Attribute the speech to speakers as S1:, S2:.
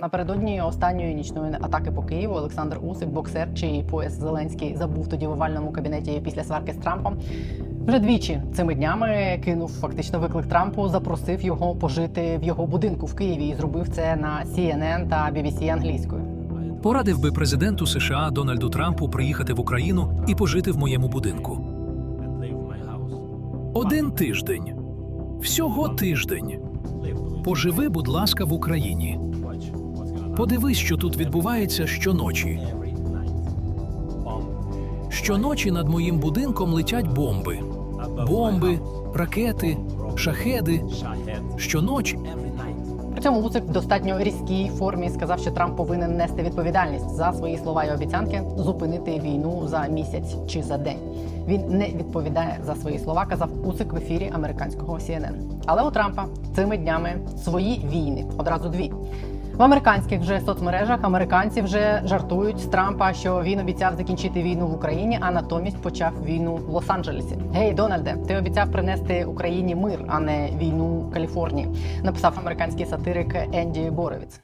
S1: Напередодні останньої нічної атаки по Києву Олександр Усик, боксер, чий пояс Зеленський забув тоді в овальному кабінеті після сварки з Трампом. Вже двічі цими днями кинув фактично виклик Трампу, запросив його пожити в його будинку в Києві і зробив це на CNN та BBC англійською.
S2: Порадив би президенту США Дональду Трампу приїхати в Україну і пожити в моєму будинку. Один тиждень. Всього тиждень. Поживи, будь ласка, в Україні. Подивись, що тут відбувається щоночі. Щоночі над моїм будинком летять бомби. Бомби, ракети, шахеди. Щоночі.
S1: При цьому Усик в достатньо різкій формі сказав, що Трамп повинен нести відповідальність за свої слова і обіцянки зупинити війну за місяць чи за день. Він не відповідає за свої слова, казав Усик в ефірі американського CNN. Але у Трампа цими днями свої війни одразу дві. В американських вже соцмережах американці вже жартують з Трампа, що він обіцяв закінчити війну в Україні, а натомість почав війну в Лос-Анджелесі. Гей, Дональде, ти обіцяв принести Україні мир, а не війну в Каліфорнії. Написав американський сатирик Енді Боровіц.